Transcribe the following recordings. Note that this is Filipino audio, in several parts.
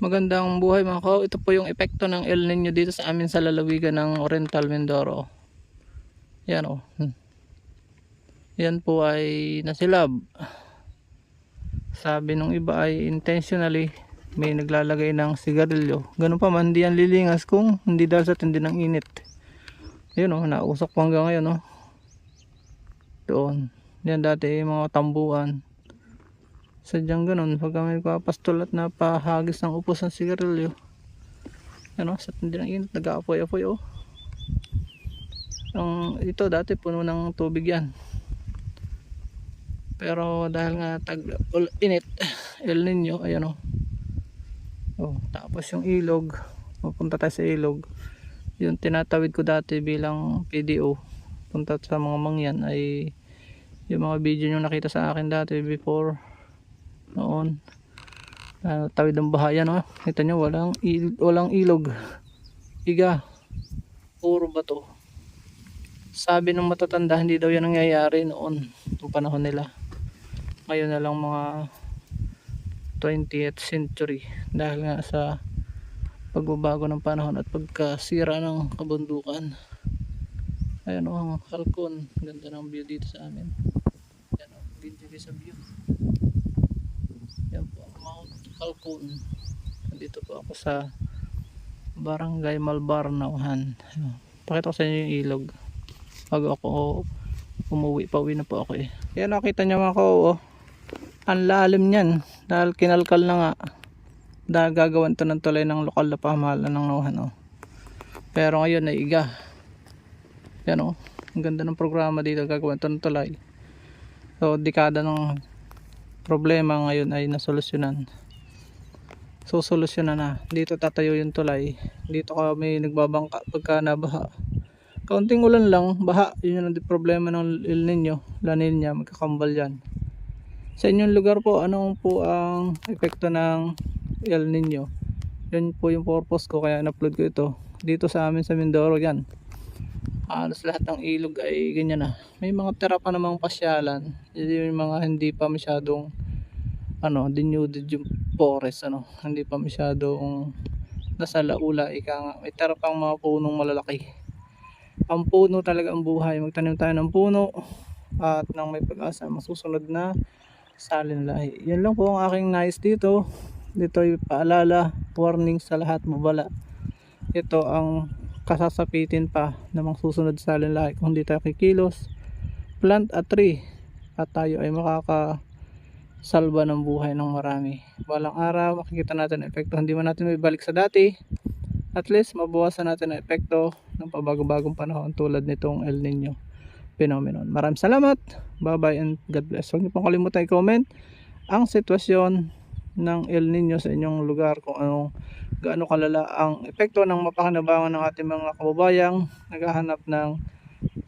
Magandang buhay mga ko. Ito po yung epekto ng El Nino dito sa amin sa lalawigan ng Oriental Mindoro. Yan o. Hmm. Yan po ay nasilab. Sabi nung iba ay intentionally may naglalagay ng sigarilyo. Ganun pa man, hindi yan lilingas kung hindi dahil sa tindi ng init. Yun o, nausok pa hanggang ngayon o. Doon. Yan dati mga tambuan sadyang ganun pag may papastol at napahagis ng upos ng sigarilyo. Ano sa tindi ng init nag-aapoy-apoy oh. Ang ito dati puno ng tubig yan. Pero dahil nga tag init El Nino ayan oh. Oh tapos yung ilog pupunta tayo sa ilog. Yung tinatawid ko dati bilang PDO punta sa mga mangyan ay yung mga video nyo nakita sa akin dati before noon. Uh, tawid ng bahaya no kita nyo walang, il walang ilog. Iga. Puro bato. Sabi ng matatanda hindi daw yan nangyayari noon yung panahon nila. Ngayon na lang mga 20th century. Dahil nga sa pagbabago ng panahon at pagkasira ng kabundukan. Ayan o ang halcon ganda ng view dito sa amin. Yan o video sa view Halcon dito po ako sa Barangay Malbar Nauhan. Ayan. pakita ko sa inyo yung ilog. Bago ako umuwi pauwi na po ako eh. Yan nakita nyo mga ko oh. ang lalim nyan dahil kinalkal na nga. Dahil gagawan to ng tulay ng lokal na pamahalaan ng Nauhan oh. pero ngayon ay iga. Yan oh. Ang ganda ng programa dito. Gagawan to ng tulay. So dekada ng problema ngayon ay nasolusyonan so solusyonan na. Dito tatayo yung tulay. Dito kami nagbabangka pagka nabaha. Kaunting ulan lang baha. Yun yung problema ng El Nino La Nina magkakambal yan. Sa inyong lugar po anong po ang epekto ng El Nino yun po yung purpose ko kaya in-upload ko ito. Dito sa amin sa Mindoro yan. Halos lahat ng ilog ay ganyan na. May mga tira pa namang pasyalan. Yung mga hindi pa masyadong ano denuded yung forest ano. Hindi pa masyadong nasa laula ika nga. May tira pang mga punong malalaki. Ang puno talaga ang buhay. Magtanim tayo ng puno at nang may pag-asa masusunod na salin lahi. Yan lang po ang aking nais dito. Dito ay paalala warning sa lahat mabala. Ito ang kasasapitin pa ng mga susunod sa lahi. Kung hindi tayo kikilos plant a tree at tayo ay makaka salba ng buhay ng marami. Balang araw makikita natin ang epekto. Hindi man natin may balik sa dati at least mabawasan natin ang epekto ng pabago-bagong panahon tulad nitong El Nino phenomenon. Maraming salamat. Bye bye and God bless. Huwag niyo pong kalimutan i-comment ang sitwasyon ng El Nino sa inyong lugar kung anong gaano kalala ang epekto ng mapakinabangan ng ating mga kababayang naghahanap ng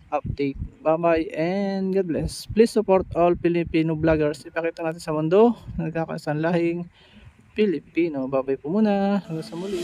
update. Bye bye and God bless. Please support all Filipino vloggers. Ipakita natin sa mundo na nagkakaisang lahing Pilipino. Bye bye po muna. Hanggang sa muli.